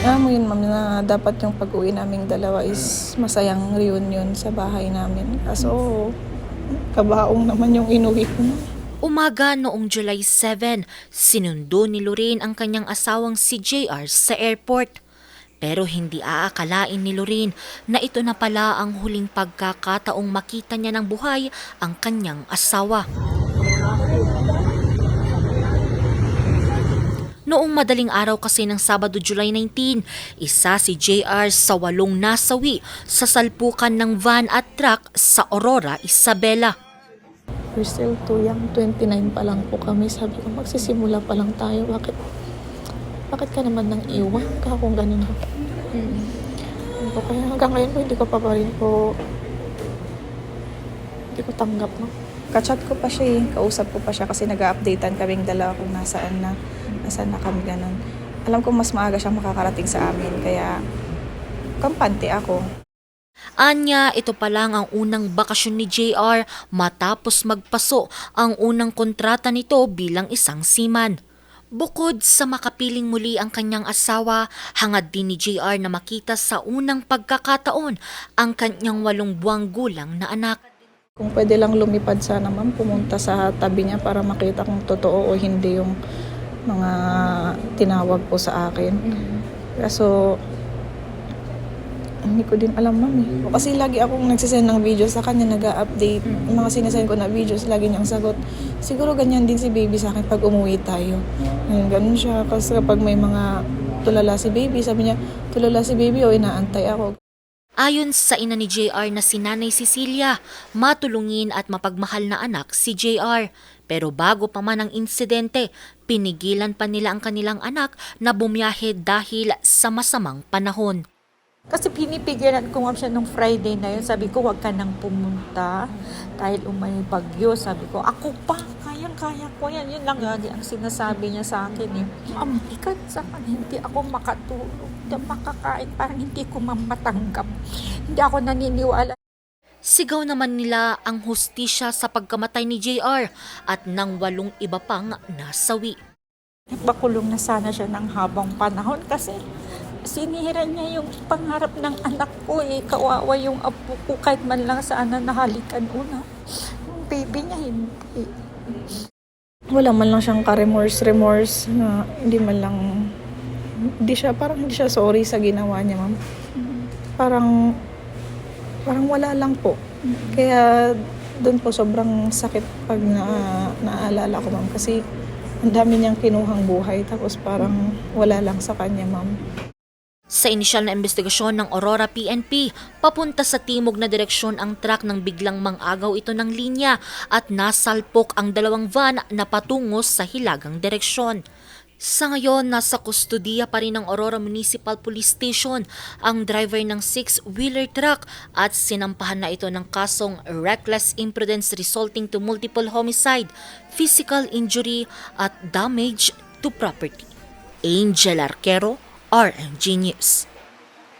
Yun, ma'am, na dapat yung pag-uwi naming dalawa is masayang reunion sa bahay namin. Kaso, kabaong naman yung inuwi ko. Umaga noong July 7, sinundo ni Lorraine ang kanyang asawang si JR sa airport. Pero hindi aakalain ni Lorraine na ito na pala ang huling pagkakataong makita niya ng buhay ang kanyang asawa. Noong madaling araw kasi ng Sabado, July 19, isa si JR sa walong nasawi sa salpukan ng van at truck sa Aurora, Isabela. We're still too young. 29 pa lang po kami. Sabi ko, magsisimula pa lang tayo. Bakit? Bakit ka naman nang iwan ka kung ganun ako? Ano po, Kaya hanggang ngayon po, hindi ko pa pa rin po hindi ko tanggap no. Kachat ko pa siya eh. Kausap ko pa siya kasi nag-updatean kaming dalawa kung nasaan na, nasaan na kami ganun. Alam ko mas maaga siyang makakarating sa amin kaya kampante ako. Anya, ito pa lang ang unang bakasyon ni JR matapos magpaso ang unang kontrata nito bilang isang seaman. Bukod sa makapiling muli ang kanyang asawa, hangad din ni JR na makita sa unang pagkakataon ang kanyang walong buwang gulang na anak. Kung pwede lang lumipad sana ma'am, pumunta sa tabi niya para makita kung totoo o hindi yung mga tinawag po sa akin. Kaso, hindi ko din alam ma'am eh. Kasi lagi akong nagsisend ng videos sa kanya, nag update Yung mga sinesend ko na videos, lagi niyang sagot. Siguro ganyan din si baby sa akin pag umuwi tayo. Ayun, ganun siya. Kasi kapag may mga tulala si baby, sabi niya, tulala si baby o inaantay ako. Ayon sa ina ni JR na si Nanay Cecilia, matulungin at mapagmahal na anak si JR. Pero bago pa man ang insidente, pinigilan pa nila ang kanilang anak na bumiyahe dahil sa masamang panahon. Kasi pinipigilan ko nga siya nung Friday na yun. Sabi ko, wag ka nang pumunta dahil umay bagyo. Sabi ko, ako pa, kayang-kaya ko yan. Yun lang lagi ang sinasabi niya sa akin eh. Ang bigat sa akin, hindi ako makatulog. Hindi ako makakain, parang hindi ko mamatanggap. Hindi ako naniniwala. Sigaw naman nila ang hustisya sa pagkamatay ni JR at ng walong iba pang nasawi. Pakulong na sana siya ng habang panahon kasi sinira niya yung pangarap ng anak ko eh. Kawawa yung apo ko kahit man lang sana nahalikan una. Yung baby niya hindi. wala man lang siyang ka-remorse-remorse na hindi man lang hindi siya parang hindi siya sorry sa ginawa niya ma'am. Parang parang wala lang po. Kaya doon po sobrang sakit pag na, naaalala ko ma'am. Kasi ang dami niyang kinuhang buhay tapos parang wala lang sa kanya ma'am. Sa inisyal na investigasyon ng Aurora PNP, papunta sa timog na direksyon ang truck nang biglang mangagaw ito ng linya at nasalpok ang dalawang van na patungo sa hilagang direksyon. Sa ngayon, nasa kustudiya pa rin ng Aurora Municipal Police Station ang driver ng six-wheeler truck at sinampahan na ito ng kasong reckless imprudence resulting to multiple homicide, physical injury at damage to property. Angel Arquero, RMG News.